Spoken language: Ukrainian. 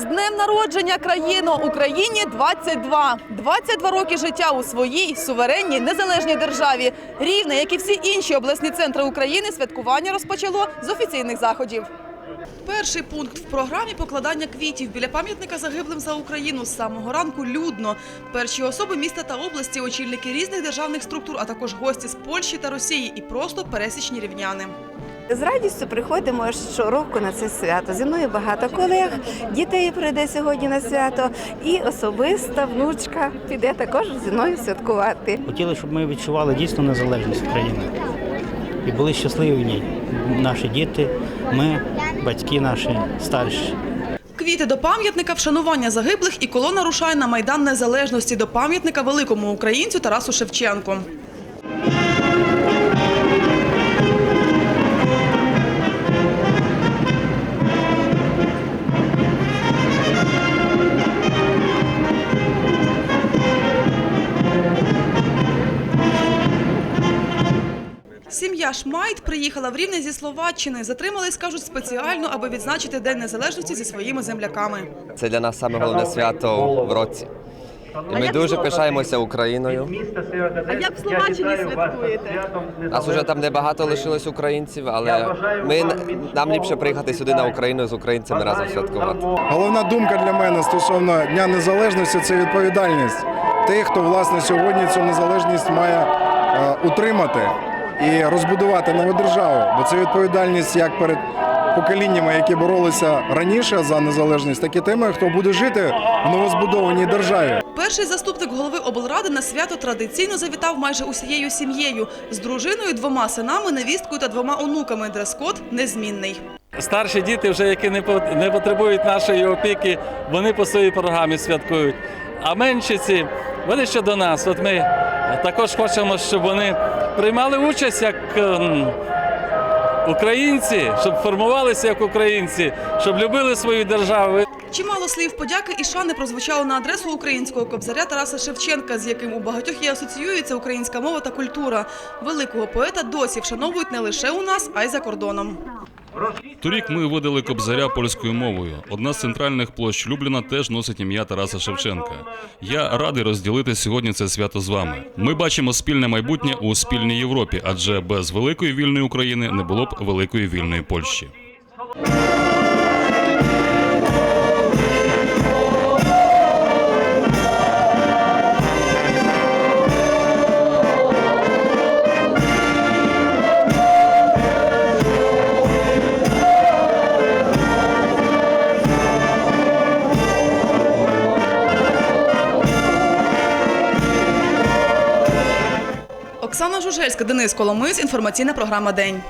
З днем народження країно Україні 22. 22 роки життя у своїй суверенній незалежній державі. Рівне, як і всі інші обласні центри України, святкування розпочало з офіційних заходів. Перший пункт в програмі покладання квітів біля пам'ятника загиблим за Україну з самого ранку людно. Перші особи міста та області, очільники різних державних структур, а також гості з Польщі та Росії і просто пересічні рівняни. З радістю приходимо щороку на це свято. Зі мною багато колег, дітей прийде сьогодні на свято, і особиста внучка піде також зі мною святкувати. Хотіли, щоб ми відчували дійсно незалежність України і були щасливі в ній. Наші діти, ми, батьки наші старші. Квіти до пам'ятника, вшанування загиблих і колона рушає на Майдан Незалежності до пам'ятника великому українцю Тарасу Шевченку. Сім'я Шмайт приїхала в Рівне зі Словаччини. Затримались, кажуть, спеціально, аби відзначити День Незалежності зі своїми земляками. Це для нас саме головне свято в році. І ми дуже пишаємося Україною. А як в Словаччині святкуєте? Нас уже там небагато лишилось українців, але ми нам ліпше приїхати сюди на Україну з українцями разом святкувати. Головна думка для мене стосовно Дня Незалежності це відповідальність тих, хто власне сьогодні цю незалежність має е, утримати і розбудувати нову державу. Бо це відповідальність як перед поколіннями, які боролися раніше за незалежність, так і тими, хто буде жити в новозбудованій державі. Перший заступник голови облради на свято традиційно завітав майже усією сім'єю з дружиною, двома синами, невісткою та двома онуками. Дрес-код незмінний. Старші діти, вже які не пот- потребують нашої опіки, вони по своїй програмі святкують. А меншіці, вони ще до нас. От ми також хочемо, щоб вони приймали участь як ем, українці, щоб формувалися як українці, щоб любили свою державу. Чимало слів подяки і шани прозвучало на адресу українського кобзаря Тараса Шевченка, з яким у багатьох і асоціюється українська мова та культура. Великого поета досі вшановують не лише у нас, а й за кордоном. Торік ми видали кобзаря польською мовою. Одна з центральних площ Любліна теж носить ім'я Тараса Шевченка. Я радий розділити сьогодні це свято з вами. Ми бачимо спільне майбутнє у спільній Європі, адже без великої вільної України не було б великої вільної Польщі. Оксана Жужельська, Денис Коломис, інформаційна програма День.